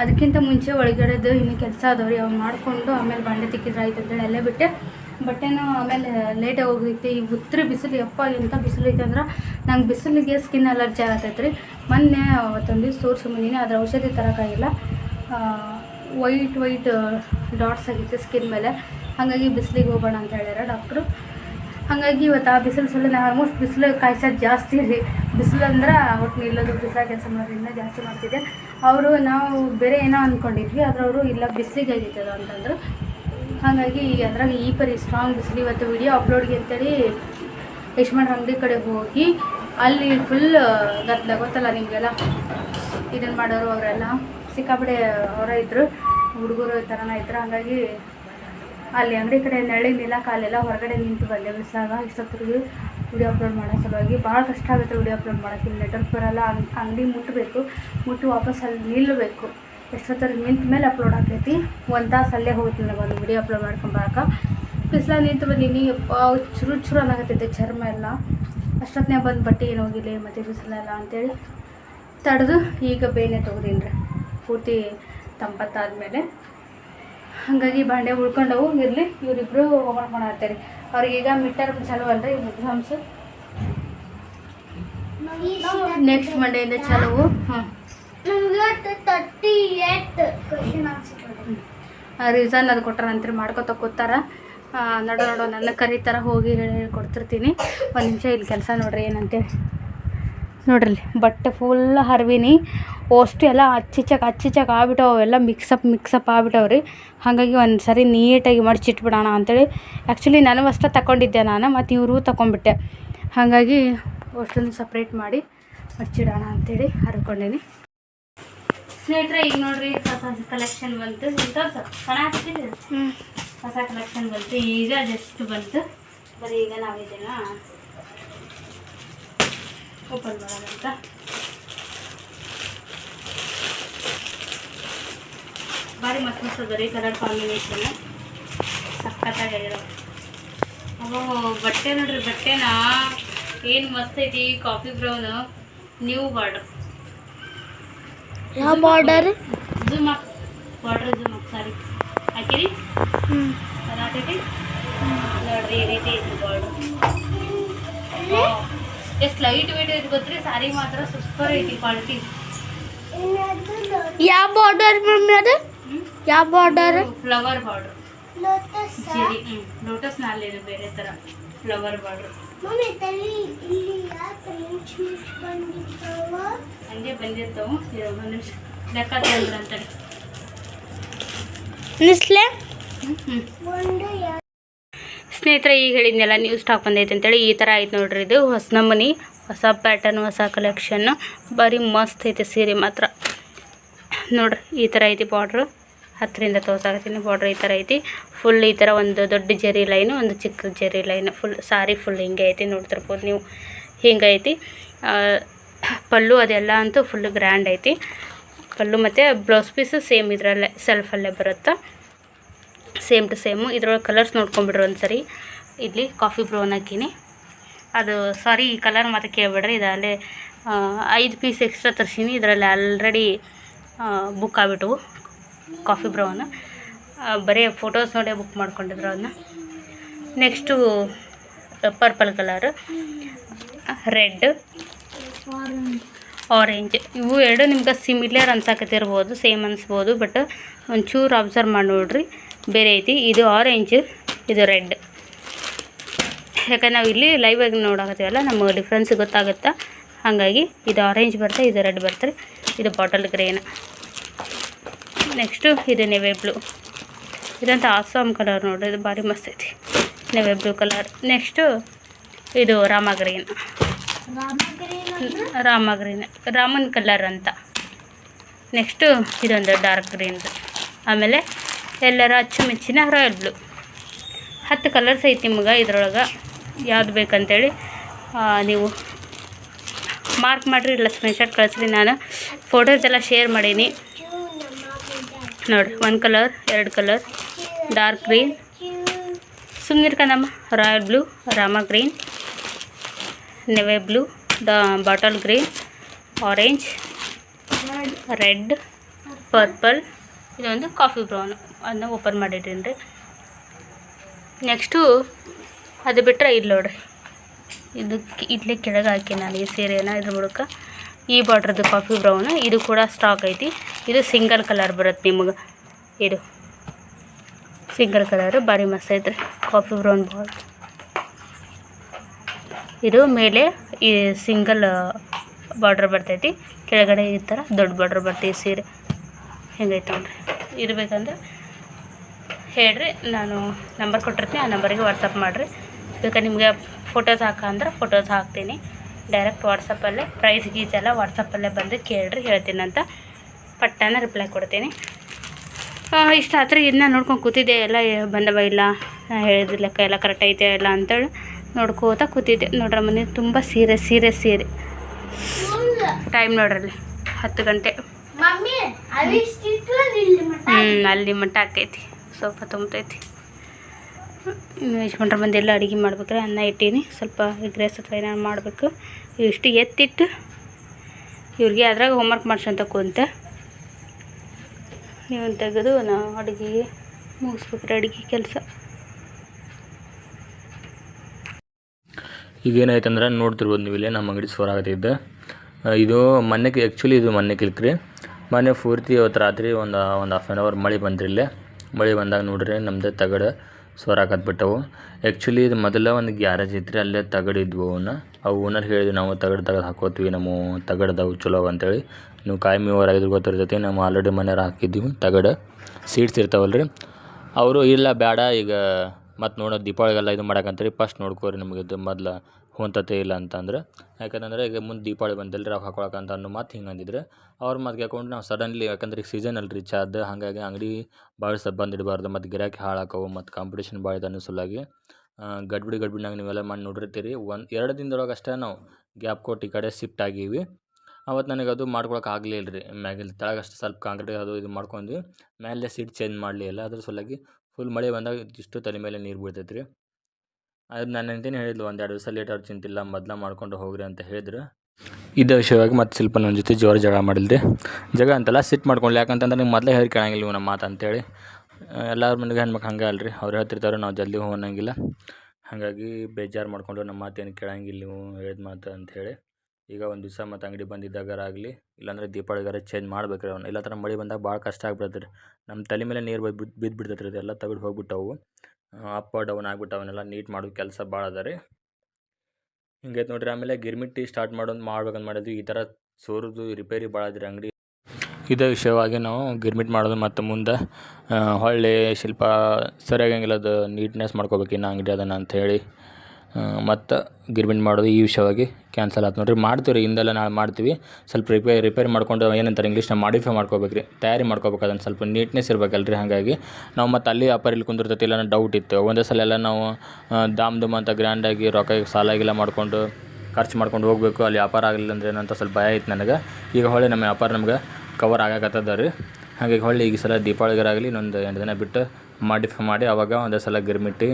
ಅದಕ್ಕಿಂತ ಮುಂಚೆ ಒಳಗಡೆದು ಇನ್ನು ಕೆಲಸ ಅದಾವ್ರಿ ಅವು ಮಾಡಿಕೊಂಡು ಆಮೇಲೆ ಬಾಂಡೆ ತಿಕ್ಕಿದ್ರೆ ಆಯ್ತು ಅಂತೇಳಿ ಅಲ್ಲೇ ಬಿಟ್ಟೆ. ಬಟ್ಟೆನೂ ಆಮೇಲೆ ಲೇಟಾಗಿ ಹೋಗೈತಿ ಈ ಉತ್ತರ ಬಿಸಿಲು, ಯಪ್ಪ ಎಂಥ ಬಿಸಿಲು ಐತೆ ಅಂದ್ರೆ ನಂಗೆ ಬಿಸಿಲಿಗೆ ಸ್ಕಿನ್ ಅಲರ್ಜಿ ಆಗತೈತೆ ರೀ. ಮೊನ್ನೆ ಅವತ್ತೊಂದು ದಿವ್ಸ ತೋರಿಸ್ಕೊಂಬಂದಿನಿ ಅದ್ರ ಔಷಧಿ ತರೋಕ್ಕಾಗಿಲ್ಲ ವೈಟ್ ವೈಟ್ ಡಾಟ್ಸ್ ಆಗಿತ್ತು ಸ್ಕಿನ್ ಮೇಲೆ. ಹಾಗಾಗಿ ಬಿಸಿಲಿಗೆ ಹೋಗೋಣ ಅಂತ ಹೇಳ್ಯಾರ ಡಾಕ್ಟ್ರು. ಹಾಗಾಗಿ ಇವತ್ತು ಆ ಬಿಸಿಲು ಸಲ ಆಲ್ಮೋಸ್ಟ್ ಬಿಸಿಲು ಕಾಯ್ಸೋದು ಜಾಸ್ತಿ ರೀ. ಬಿಸಿಲು ಅಂದ್ರೆ ಒಟ್ಟು ನಿಲ್ಲೋದು ಬಿಸಿಲ ಕೆಲಸ ಮಾಡೋದ್ರಿಂದ ಜಾಸ್ತಿ ಮಾಡ್ತಿದ್ದೆ. ಅವರು ನಾವು ಬೇರೆ ಏನೋ ಅಂದ್ಕೊಂಡಿದ್ವಿ ಆದ್ರೆ ಅವರು ಇಲ್ಲ, ಬಿಸಿಲಿಗೆ ಆಗೈತೆ ಅದು ಅಂತಂದ್ರು. ಹಾಗಾಗಿ ಅದ್ರಾಗ ಈ ಪರಿ ಸ್ಟ್ರಾಂಗ್ ಬಿಸಿಲಿ ಇವತ್ತು ವಿಡಿಯೋ ಅಪ್ಲೋಡ್ಗೆ ಅಂತೇಳಿ ಯಶ್ಮಣ್ ಅಂಗಡಿ ಕಡೆ ಹೋಗಿ ಅಲ್ಲಿ ಫುಲ್ ಗದ್ದಲ ಗೊತ್ತಲ್ಲ ನಿಮಗೆಲ್ಲ? ಇದನ್ನು ಮಾಡೋರು ಅವರೆಲ್ಲ? ಸಿಕ್ಕಾಪಡೆ ಅವರ ಇದ್ದರು ಹುಡುಗರು ಈ ಥರನ ಇದ್ರು, ಹಾಗಾಗಿ ಅಲ್ಲಿ ಅಂಗಡಿ ಕಡೆ ನೆರಳಿಗೆ ನಿಲ್ಲಕ್ಕೆ ಅಲ್ಲೆಲ್ಲ ಹೊರಗಡೆ ನಿಂತು ಬಂದೆ ಬಿಸಿಲಾಗ. ಇಷ್ಟೊತ್ತಿಗೆ ವಿಡಿಯೋ ಅಪ್ಲೋಡ್ ಮಾಡೋ ಸಲುವಾಗಿ ಭಾಳ ಕಷ್ಟ ಆಗುತ್ತೆ ವಿಡಿಯೋ ಅಪ್ಲೋಡ್ ಮಾಡೋಕ್ಕೆ. ನೆಟ್ವರ್ಕ್ ಬರೋಲ್ಲ, ಅಂಗ್- ಅಂಗಡಿ ಮುಟ್ಟಬೇಕು ಮುಟ್ಟು ವಾಪಸ್ ಅಲ್ಲಿ ನಿಲ್ಲಬೇಕು ಎಷ್ಟೊತ್ತರ ನಿಂತ ಮೇಲೆ ಅಪ್ಲೋಡ್ ಆಗ್ತೈತಿ ಒಂದು ತಾಸು ಅಲ್ಲೇ ಹೋಗುತ್ತೆ ನನಗೆ ಒಂದು ವಿಡಿಯೋ ಅಪ್ಲೋಡ್ ಮಾಡ್ಕೊಂಬರಕ್ಕೆ ಬಿಸಿಲಾಗ ನಿಂತು ಬಂದೀನಿ ಯಪ್ಪ ಚುರು ಚುರು ಅನ್ನಕತ್ತೈತೆ ಚರ್ಮ ಎಲ್ಲ. ಅಷ್ಟೊತ್ತನೇ ಬಂದು ಬಟ್ಟೆ ಏನು ಹೋಗಿಲ್ಲ ಮತ್ತು ಬಿಸಿಲೆಲ್ಲ ಅಂತೇಳಿ ತಡೆದು ಈಗ ಬೇನೆ ತೊಗೊಂಡಿನ್ರಿ ರೀ ಪೂರ್ತಿ ತಂಪತ್ತಾದ್ಮೇಲೆ. ಹಾಗಾಗಿ ಬಾಂಡೆ ಉಳ್ಕೊಂಡವು ಇರಲಿ ಇವರಿಬ್ಬರು ಹೋಗ್ಕೊಂಡ್ರಿ ಅವ್ರಿಗೆ ಈಗ ಮಿಡ್ ಟರ್ಮ್ ಚಾಲು ಅಲ್ರಿ ಎಕ್ಸಾಮ್ಸ್ ನೆಕ್ಸ್ಟ್ ಮಂಡೆಯಿಂದ ಚಾಲುವು. ಹಾಂ ರೀಸನ್ ಅದು ಕೊಟ್ಟಾರಂತ್ರಿ ಮಾಡ್ಕೊತ ಕೂತಾರ. ನೋಡೋ, ನಡು, ನನ್ನ ಕರೀತಾರ, ಹೋಗಿ ಹೇಳಿ ಕೊಡ್ತಿರ್ತೀನಿ. ಒಂದು ನಿಮಿಷ ಇಲ್ಲಿ ಕೆಲಸ ನೋಡ್ರಿ, ಏನಂತೇಳಿ. ನೋಡ್ರಿ ಬಟ್ಟೆ ಫುಲ್ ಹರಿವಿನಿ. ಅಷ್ಟು ಎಲ್ಲ ಹಚ್ಚಿಚಕ್ ಹಚ್ಚಿಚಕ್ ಆಗ್ಬಿಟ್ಟವು ಅವೆಲ್ಲ ಮಿಕ್ಸಪ್ ಮಿಕ್ಸಪ್ ಆಗ್ಬಿಟ್ಟವ್ರಿ ಹಾಗಾಗಿ ಒಂದು ಸರಿ ನೀಟಾಗಿ ಮಡಚಿಟ್ಬಿಡೋಣ ಅಂತೇಳಿ. ಆ್ಯಕ್ಚುಲಿ ನಾನು ಅಷ್ಟೇ ತಗೊಂಡಿದ್ದೆ ನಾನು ಮತ್ತು ಇವರು ತಗೊಂಡ್ಬಿಟ್ಟೆ ಹಾಗಾಗಿ ಅಷ್ಟೊಂದು ಸಪ್ರೇಟ್ ಮಾಡಿ ಮಡಚಿಡೋಣ ಅಂತೇಳಿ ಹರ್ಕೊಂಡೀನಿ ಸ್ನೇಹಿತರೆ ಈಗ ನೋಡ್ರಿ ಹೊಸ ಕಲೆಕ್ಷನ್ ಬಂತು. ಚೆನ್ನಾಗಿ ಹೊಸ ಕಲೆಕ್ಷನ್ ಬಂತು. ಈಗ ಜಸ್ಟ್ ಬಂತು. ಬರೀ ಈಗ ನಾವು ಇದನ್ನ ಓಪನ್ ಮಾಡೋದಂತ ಭಾರಿ ಮಸ್ತ್ ಮಸ್ತ್ ಅದ ರೀ ಕಲರ್ ಕಾಂಬಿನೇಷನ್ ಸಖತ್ತಾಗಿರೋ ಅವು ಬಟ್ಟೆ ನೋಡ್ರಿ ಬಟ್ಟೆನ? ಏನು ಮಸ್ತ್ ಐತಿ ಕಾಫಿ ಬ್ರೌನು ನ್ಯೂ ಬಾರ್ಡರ್ ಯಾವ border zoom up border zoom up sari ಹಾಕಿರಿ ಅದಾತೈತಿ ನೋಡ್ರಿ ಈ ರೀತಿ ಐತಿ ಬಾರ್ಡರ್ ಎಷ್ಟು ಲೈಟ್ ವೇಟ್ ಐತಿ ಗೊತ್ತ್ರಿ ಸಾರಿ ಮಾತ್ರ ಸೂಪರ್ ಐತಿ ಕ್ವಾಲಿಟಿ ಯಾವ ಬಾರ್ಡರ್ ಮಮ್ಮಿ ಅದು ಯಾವ ಬಾರ್ಡರ್ ಫ್ಲವರ್ ಬಾರ್ಡರ್ ಲೋಟಸ್ ಜರಿ ಹ್ಞೂ ಲೋಟಸ್ ನಾಲ್ ಇದು ಬೇರೆ ಥರ ಫ್ಲವರ್ ಬಾರ್ಡರ್ ಮಮ್ಮಿ ತಲೆ ಇಲ್ಲಿ ಯಾಕೆ ಮಿಂಚ್ ಮಿಂಚ್ ಬಂದಿದ್ದಾವ ಹಂಗೆ ಬಂದಿರ್ತಾವು. ಇದು ಒಂದು ನಿಮಿಷ. ಲೆಕ್ಕ ತಂದ್ರೆ ನಿಸ್ಲೆ? ಸ್ನೇಹಿತರೆ ಈಗ ಹೇಳಿದ್ನೆಲ್ಲ ನೀವು ಸ್ಟಾಕ್ ಬಂದೈತೆ ಅಂತೇಳಿ. ಈ ಥರ ಆಯ್ತು ನೋಡ್ರಿ ಇದು. ಹೊಸ ನಮೂನಿ ಹೊಸ ಪ್ಯಾಟರ್ನ್ ಹೊಸ ಕಲೆಕ್ಷನ್ನು ಬರೀ ಮಸ್ತ್ ಐತೆ ಸೀರೆ ಮಾತ್ರ. ನೋಡ್ರಿ ಈ ಥರ ಐತಿ ಬಾರ್ಡ್ರು ಹತ್ತರಿಂದ ತೋರ್ಸಾಕತ್ತೀನಿ. ಬಾರ್ಡ್ರ್ ಈ ಥರ ಐತಿ. ಫುಲ್ ಈ ಥರ ಒಂದು ದೊಡ್ಡ ಜರಿ ಲೈನು ಒಂದು ಚಿಕ್ಕ ಜರಿ ಲೈನು ಫುಲ್ ಸಾರಿ ಫುಲ್ ಹಿಂಗೆ ಐತಿ ನೋಡ್ತಿರ್ಬೋದು ನೀವು. ಹಿಂಗೈತಿ ಐತಿ. ಪಲ್ಲು ಅದೆಲ್ಲ ಅಂತೂ ಫುಲ್ ಗ್ರ್ಯಾಂಡ್ ಐತಿ. ಪಲ್ಲು ಮತ್ತು ಬ್ಲೌಸ್ ಪೀಸು ಸೇಮ್ ಇದರಲ್ಲೇ ಸೆಲ್ಫಲ್ಲೇ ಬರುತ್ತೆ? ಸೇಮ್ ಟು ಸೇಮು ಇದ್ರೊಳಗೆ ಕಲರ್ಸ್ ನೋಡ್ಕೊಂಬಿಡ್ರಿ ಒಂದು ಸರಿ ಇಲ್ಲಿ ಕಾಫಿ ಬ್ರೌನ್ ಹಾಕೀನಿ. ಅದು ಸಾರಿ ಈ ಕಲರ್ ಮಾತ್ರ ಕೇಳಬೇಡ್ರಿ. ಇದಲ್ಲೇ ಐದು ಪೀಸ್ ಎಕ್ಸ್ಟ್ರಾ ತರ್ಸೀನಿ. ಇದರಲ್ಲಿ ಆಲ್ರೆಡಿ ಬುಕ್ ಆಗಿಬಿಟ್ಟವು ಕಾಫಿ ಬ್ರೌನ್ ಬರೀ ಫೋಟೋಸ್ ನೋಡೇ ಬುಕ್ ಮಾಡ್ಕೊಂಡಿದ್ರು ಅದನ್ನ next purple colour red orange ಇವು ಎರಡು ನಿಮ್ಗೆ ಸಿಮಿಲರ್ ಅನ್ಸಾಕತ್ತಿರ್ಬೋದು ಸೇಮ್ ಅನ್ಸ್ಬೋದು ಬಟ್ ಒಂಚೂರು ಅಬ್ಸರ್ವ್ ಮಾಡಿ ನೋಡ್ರಿ. ಬೇರೆ ಐತಿ. ಇದು ಆರೆಂಜ್ ಇದು ರೆಡ್ ಯಾಕಂದ್ರೆ ನಾವು ಇಲ್ಲಿ ಲೈವ್ ಆಗಿ ನೋಡಕತ್ತೀವಲ್ಲ, ನಮಗೆ ಡಿಫ್ರೆನ್ಸ್ ಗೊತ್ತಾಗುತ್ತೆ? ಹಾಗಾಗಿ ಇದು ಆರೆಂಜ್ ಬರುತ್ತೆ ಇದು ರೆಡ್ ಬರ್ತಾರೆ ಇದು ಬಾಟಲ್ ಗ್ರೀನ್ ನೆಕ್ಸ್ಟು ಇದು ನೆವೆ ಬ್ಲೂ ಇದಂತ ಆಸಾಮ್ ಕಲರ್ ನೋಡ್ರಿ, ಇದು ಭಾರಿ ಮಸ್ತ್ ಐತಿ. ನೆವೆ ಬ್ಲೂ ಕಲರ್ ನೆಕ್ಸ್ಟು ಇದು ರಾಮ ಗ್ರೀನ್ ರಾಮ ಗ್ರೀನ್ ರಾಮನ್ ಕಲರ್ ಅಂತ. ನೆಕ್ಸ್ಟು ಇದೊಂದು ಡಾರ್ಕ್ ಗ್ರೀನ್ ಆಮೇಲೆ ಎಲ್ಲರ ಅಚ್ಚುಮೆಚ್ಚಿನ ರಾಯಲ್ ಬ್ಲೂ. ಹತ್ತು ಕಲರ್ಸ್ ಐತಿ ನಿಮ್ಗೆ ಇದ್ರೊಳಗೆ. ಯಾವ್ದು ಬೇಕಂತೇಳಿ ನೀವು ಮಾರ್ಕ್ ಮಾಡಿರಿ, ಇಲ್ಲ ಸ್ಕ್ರೀನ್ಶಾಟ್ ಕಳಿಸ್ರಿ. ನಾನು ಫೋಟೋಸ್ ಎಲ್ಲ ಶೇರ್ ಮಾಡೀನಿ. ನೋಡಿರಿ, ಒಂದು ಕಲರ್, ಎರಡು colour, dark green. ಸುಮ್ಮನಿರ್ಕಂದಮ್ಮ royal blue Rama green navy blue. The bottle green orange red purple ಇದೊಂದು ಕಾಫಿ ಬ್ರೌನ್ ಅದನ್ನ ಓಪನ್ ಮಾಡಿದ್ದೀನಿ ರೀ ನೆಕ್ಸ್ಟು ಅದು ಬಿಟ್ಟರೆ ಇಲ್ಲಿ ನೋಡ್ರಿ ಇದು ಇಲ್ಲಿ ಕೆಳಗೆ ಹಾಕಿ ನಾನು ಈ ಸೀರೆನ ಇದ್ರ ಮೂಲಕ ಈ ಬಾರ್ಡ್ರದ್ದು ಕಾಫಿ ಬ್ರೌನ್ ಇದು ಕೂಡ ಸ್ಟಾಕ್ ಐತಿ ಇದು ಸಿಂಗಲ್ ಕಲರ್ ಬರುತ್ತೆ ನಿಮಗೆ ಇದು ಸಿಂಗಲ್ ಕಲರ್ ಭಾರಿ ಮಸ್ತ್ ಐತ್ರಿ ಕಾಫಿ ಬ್ರೌನ್ ಬಾರ್ಡ್ ಇದು ಮೇಲೆ ಈ ಸಿಂಗಲ್ ಬಾರ್ಡ್ರ್ ಬರ್ತೈತಿ. ಕೆಳಗಡೆ ಈ ಥರ ದೊಡ್ಡ ಬಾರ್ಡ್ರ್ ಬರ್ತೈತಿ ಸೀರೆ. ಹೆಂಗೈತೆ ನೋಡ್ರಿ. ಇರಬೇಕಂದ್ರೆ ಹೇಳ್ರಿ, ನಾನು ನಂಬರ್ ಕೊಟ್ಟಿರ್ತೀನಿ, ಆ ನಂಬರಿಗೆ ವಾಟ್ಸಪ್ ಮಾಡಿರಿ. ಬೇಕ ನಿಮಗೆ ಫೋಟೋಸ್ ಹಾಕ ಅಂದ್ರೆ ಫೋಟೋಸ್ ಹಾಕ್ತೀನಿ. ಡೈರೆಕ್ಟ್ ವಾಟ್ಸಪ್ಪಲ್ಲೇ ಪ್ರೈಸ್ ಗೀಸ್ ಎಲ್ಲ ವಾಟ್ಸಪ್ಪಲ್ಲೇ ಬಂದು ಕೇಳ್ರಿ, ಹೇಳ್ತೀನಿ ಅಂತ ಪಟ್ಟನ ರಿಪ್ಲೈ ಕೊಡ್ತೀನಿ. ಇಷ್ಟು ಆತ್ರಿ ಇದನ್ನ ನೋಡ್ಕೊಂಡು ಕೂತಿದ್ದೆ ಎಲ್ಲ ಬಂದವ ಇಲ್ಲ ಹೇಳಿದ ಲೆಕ್ಕ ಎಲ್ಲ ಕರೆಕ್ಟ್ ಐತೆ ಇಲ್ಲ ಅಂತೇಳಿ. ನೋಡ್ಕೋತ ಕೂತಿದ್ದೆ. ನೋಡ್ರ ಮನೆ ತುಂಬ ಸೀರೆ ಸೀರೆ ಸೀರೆ. ಟೈಮ್ ನೋಡ್ರಲ್ಲಿ ಹತ್ತು ಗಂಟೆ. ಹ್ಞೂ ಅಲ್ಲಿ ಮಟ್ಟ ಆಕೈತಿ ಸ್ವಲ್ಪ ತುಂಬತೈತಿ. ಇನ್ನು ಯಜಮಾನ್ರ ಮಂದಿ ಎಲ್ಲ ಅಡುಗೆ ಮಾಡ್ಬೇಕ್ರೆ ಅನ್ನ ಇಟ್ಟೀನಿ. ಸ್ವಲ್ಪ ಎಗ್ ರೈಸ್ ಅಥವಾ ಏನಾರು ಮಾಡಬೇಕು. ಇಷ್ಟು ಎತ್ತಿಟ್ಟು ಇವ್ರಿಗೆ ಅದ್ರಾಗ ಹೋಮ್ವರ್ಕ್ ಮಾಡ್ಸಂತ ಕೂತ ನೀವು ತೆಗೆದು ನಾವು ಅಡುಗೆ ಮುಗಿಸ್ಬೇಕ್ರೆ ಅಡುಗೆ ಕೆಲಸ. ಈಗ ಏನಾಯ್ತು ಅಂದ್ರೆ ನೋಡ್ತಿರ್ಬೋದು ನೀವು ಇಲ್ಲೇ ನಮ್ಮ ಅಂಗಡಿ ಸೋರ್ ಇದು ಮೊನ್ನೆ ಆ್ಯಕ್ಚುಲಿ ಇದು ಮೊನ್ನೆ ಕಿಲ್ಕ್ರಿ. ಮೊನ್ನೆ ಪೂರ್ತಿ ಇವತ್ತು ರಾತ್ರಿ ಒಂದು ಒಂದು ಹಾಫ್ ಆನ್ ಅವರ್ ಮಳೆ ಬಂದ್ರಿ ಇಲ್ಲೇ. ಮಳೆ ಬಂದಾಗ ನೋಡ್ರಿ ನಮ್ಮದೇ ತಗಡು ಬಿಟ್ಟವು. ಆ್ಯಕ್ಚುಲಿ ಇದು ಮೊದಲ ಒಂದು ಗ್ಯಾರೇಜ್ ಇತ್ತು ರೀ ಅಲ್ಲೇ ತಗಡು ಇದ್ವು ಅವನ್ನ ಅವು ಓನರ್ ಹೇಳಿದ್ವಿ ನಾವು ತಗಡು ತಗಡು ಹಾಕೋತೀವಿ, ನಮ್ಮ ತಗಡ್ದವು ಚಲೋ ಅಂತೇಳಿ. ನೀವು ಕಾಯಮಿ ಹೊರಗಿದ್ರು ಗೊತ್ತಿರ್ತೈತಿ, ನಾವು ಆಲ್ರೆಡಿ ಮನೆಯವ್ರು ಹಾಕಿದ್ದೀವಿ, ತಗಡು. ಸೀಟ್ಸ್ ಇರ್ತಾವಲ್ಲ ರೀ ಅವರು, ಇಲ್ಲ ಬೇಡ ಈಗ ಮತ್ತು ನೋಡೋ ದೀಪಾವಳಿಗೆಲ್ಲ ಇದು ಮಾಡಕ್ಕಂತೀರಿ ಫಸ್ಟ್ ನೋಡ್ಕೋರಿ ನಿಮಗೆ ಇದು ಮೊದ್ಲು ಹೊಂತತೆ ಇಲ್ಲ ಅಂತಂದ್ರೆ. ಯಾಕಂತಂದ್ರೆ ಈಗ ಮುಂದೆ ದೀಪಾವಳಿ ಬಂದಿಲ್ಲ ರೀ ಹಾಕೊಳಕ್ಕೆ ಅಂತ ಅನ್ನೋ ಮಾತು ಹಿಂಗೆ ಅಂದಿದ್ರು. ಅವ್ರ ಮಾತು ಕೇಳ್ಕೊಂಡು ನಾವು ಸಡನ್ಲಿ ಯಾಕಂದ್ರೆ ಈಗ ಸೀಸನ್ ಅಲ್ರಿ ಚಾದ, ಹಾಗಾಗಿ ಅಂಗಡಿ ಭಾಳ ಸಬ್ ಬಂದಿಡಬಾರ್ದು, ಮತ್ತು ಗಿರಾಕಿ ಹಾಳಾಕವು, ಮತ್ತು ಕಾಂಪಿಟೇಷನ್ ಭಾಳ ಅನ್ನೋ ಸಲುವಾಗಿ ಗಡ್ಬಿಡಿ ಗಡ್ಬಿಡಿನಾಗ ನೀವೆಲ್ಲ ಮಾಡಿ ನೋಡಿರ್ತೀರಿ. ಒಂದು, ಎರಡು ದಿನದೊಳಗೆ ಅಷ್ಟೇ ನಾವು ಗ್ಯಾಪ್ ಕೊಟ್ಟು ಈ ಕಡೆ ಶಿಫ್ಟ್ ಆಗೀವಿ. ಅವತ್ತು ನನಗೆ ಅದು ಮಾಡ್ಕೊಳಕ್ಕೆ ಆಗಲಿಲ್ಲ ರೀ ಮ್ಯಾಗಿಲ್ ತಳಗಷ್ಟು ಸ್ವಲ್ಪ ಕಾಂಕ್ರೀಟ್ ಅದು ಇದು ಮಾಡ್ಕೊಂಡ್ವಿ. ಮೇಲೆ ಸೀಟ್ ಚೇಂಜ್ ಮಾಡಲಿಲ್ಲ, ಅದ್ರ ಸಲುವಾಗಿ ಫುಲ್ ಮಳೆ ಬಂದಾಗ ಇಷ್ಟು ತಲೆ ಮೇಲೆ ನೀರು ಬೀಳ್ತೈತೆ ರೀ ಅದು ನಾನು ಅಂತೇನು ಹೇಳಿದ್ಲು, ಒಂದು ಎರಡು ದಿವಸ ಲೇಟ್ ಅವ್ರು ಚಿಂತಿಲ್ಲ, ಮೊದ್ಲು ಮಾಡ್ಕೊಂಡು ಹೋಗ್ರಿ ಅಂತ ಹೇಳಿದ್ರು. ಇದೇ ವಿಷಯವಾಗಿ ಮತ್ತೆ ಸ್ವಲ್ಪ ನನ್ನ ಜೊತೆ ಜೋರು ಜಗಳ ಮಾಡಿಲ್ರಿ. ಜಗ ಅಂತಲ್ಲ ಸಿಟ್ಟು ಮಾಡ್ಕೊಳ್ಳಿ ಯಾಕಂತಂದ್ರೆ ನಿಮ್ಗೆ ಮೊದಲೇ ಹೇಳಿ ಕೇಳಂಗಿಲ್ಲ ನಮ್ಮ ಮಾತು ಅಂತೇಳಿ. ಎಲ್ಲರ ಮನೆಗೆ ಹೆಣ್ಮಕ್ಳು ಹಂಗೆ ಅಲ್ರಿ, ಅವ್ರು ಹೇಳ್ತಿರ್ತಾರೆ ನಾವು ಜಲ್ದಿ ಹೋಗಂಗಿಲ್ಲ ಹಾಗಾಗಿ ಬೇಜಾರು ಮಾಡಿಕೊಂಡು ನಮ್ಮ ಮಾತೇನು ಕೇಳಂಗಿಲ್ಲ ನೀವು ಹೇಳಿದ ಮಾತು ಅಂಥೇಳಿ ಈಗ ಒಂದು ದಿವಸ ಮತ್ತು ಅಂಗಡಿ ಬಂದಿದ್ದಾಗಾರ ಆಗಲಿ ಇಲ್ಲಾಂದ್ರೆ ದೀಪಾವಳಿಗಾರ ಚೇಂಜ್ ಮಾಡ್ಬೇಕು ಅವನ್ನ ಇಲ್ಲ ಇಲ್ಲಾಂದ್ರೆ ಮಳೆ ಬಂದಾಗ ಭಾಳ ಕಷ್ಟ ಆಗ್ಬಿಡ್ತದೆ ನಮ್ಮ ತಲೆ ಮೇಲೆ ನೀರು ಬಿದ್ದು ಬಿದ್ದು ರೀ ಅದೆಲ್ಲ ತೆಗ್ದು ಹೋಗ್ಬಿಟ್ಟವು. ಅಪ್ ಡೌನ್ ಆಗ್ಬಿಟ್ಟು ಅವನ್ನೆಲ್ಲ ನೀಟ್ ಮಾಡೋದು ಕೆಲಸ ಭಾಳ ಅದ ರೀ. ಹಿಂಗೈತೆ ನೋಡಿರಿ, ಆಮೇಲೆ ಗಿರ್ಮಿಟ್ಟಿ ಸ್ಟಾರ್ಟ್ ಮಾಡೋದು ಮಾಡ್ಬೇಕಂತ ಮಾಡಿದ್ವಿ. ಈ ಥರ ಸೋರಿದು ರಿಪೇರಿ ಭಾಳ ಅದ್ರಿ ಅಂಗಡಿ. ಇದೇ ವಿಷಯವಾಗಿ ನಾವು ಗಿರ್ಮಿಟ್ ಮಾಡೋದು ಮತ್ತು ಮುಂದೆ ಹೊಳ್ಳಿ ಶಿಲ್ಪ ಸರಿಯಾಗಂಗಿಲ್ಲ, ಅದು ನೀಟ್ನೆಸ್ ಮಾಡ್ಕೋಬೇಕು ಇನ್ನು ಅಂಗಡಿ ಅದನ್ನು ಅಂಥೇಳಿ ಮತ್ತು ಗಿರ್ಮಿಟ್ ಮಾಡೋದು ಈ ವಿಷಯವಾಗಿ ಕ್ಯಾನ್ಸಲ್ ಆಯ್ತು ನೋಡಿರಿ. ಮಾಡ್ತೀವಿ ರೀ ಹಿಂದೆಲ್ಲ ನಾಳೆ ಮಾಡ್ತೀವಿ. ಸ್ವಲ್ಪ ರಿಪೇರ್ ರಿಪೇರ್ ಮಾಡ್ಕೊಂಡು ಏನಂತಾರೆ ಇಂಗ್ಲೀಷ್ನ ಮಾಡಿಫೈ ಮಾಡ್ಕೋಬೇಕು ರೀ ತಯಾರಿ ಮಾಡ್ಕೋಬೇಕು ಅದನ್ನು ಸ್ವಲ್ಪ ನೀಟ್ನೆಸ್ ಇರಬೇಕಲ್ಲ ರೀ ಹಾಗಾಗಿ. ನಾವು ಮತ್ತು ಅಲ್ಲಿ ಅಪರ್ ಇಲ್ಲಿ ಕುಂದಿರ್ತೈತಿ ಇಲ್ಲ ಡೌಟ್ ಇತ್ತು. ಒಂದೇ ಸಲ ಎಲ್ಲ ನಾವು ದಾಮ್ ದುಮ್ ಅಂತ ಗ್ರ್ಯಾಂಡಾಗಿ ರೊಕ್ಕ ಸಾಲಾಗಿಲ್ಲ ಮಾಡಿಕೊಂಡು ಖರ್ಚು ಮಾಡ್ಕೊಂಡು ಹೋಗಬೇಕು. ಅಲ್ಲಿ ವ್ಯಾಪಾರ ಆಗಲಿಲ್ಲ ಅಂದ್ರೆ ಏನಂತ ಸ್ವಲ್ಪ ಭಯ ಇತ್ತು ನನಗೆ. ಈಗ ಹೊಳೆ ನಮ್ಮ ವ್ಯಾಪಾರ ನಮ್ಗೆ ಕವರ್ ಆಗಕತ್ತದ ರೀ. ಹಾಗಾಗಿ ಹೊಳ್ಳಿ ಈ ಸಲ ದೀಪಾವಳಿಗರಾಗಲಿ ಇನ್ನೊಂದು ಎಂಟು ದಿನ ಬಿಟ್ಟು ಮಾಡಿಫೈ ಮಾಡಿ ಅವಾಗ ಒಂದೇ ಸಲ ಗಿರ್ಮಿಟ್ಟಿ,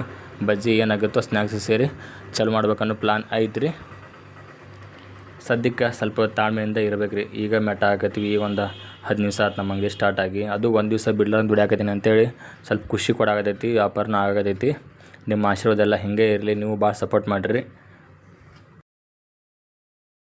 ಬಜ್ಜಿ ಏನಾಗುತ್ತೋ ಸ್ನ್ಯಾಕ್ಸ್ ಸೇರಿ ಚಲೋ ಮಾಡ್ಬೇಕನ್ನೋ ಪ್ಲಾನ್ ಐತೆ ರೀ ಸದ್ಯಕ್ಕೆ ಸ್ವಲ್ಪ ತಾಳ್ಮೆಯಿಂದ ಇರ್ಬೇಕು ರೀ ಈಗ ಮೆಟ ಹಾಕತ್ತೀವಿ ಈಗ ಒಂದು ಹತ್ತು ಆತು ನಮ್ಮ ಅಂಗಡಿ ಸ್ಟಾರ್ಟ್ ಆಗಿ. ಅದು ಒಂದು ದಿವಸ ಬಿಡ್ಲಾರ್ದು ದುಡಿಯಾಕತ್ತೀನಿ ಅಂತೇಳಿ ಸ್ವಲ್ಪ ಖುಷಿ ಕೊಡಾಕತ್ತೈತಿ ವ್ಯಾಪಾರನೂ ಆಗತೈತಿ. ನಿಮ್ಮ ಆಶೀರ್ವಾದ ಎಲ್ಲ ಹಿಂಗೆ ಇರಲಿ, ನೀವು ಭಾಳ ಸಪೋರ್ಟ್ ಮಾಡಿರಿ.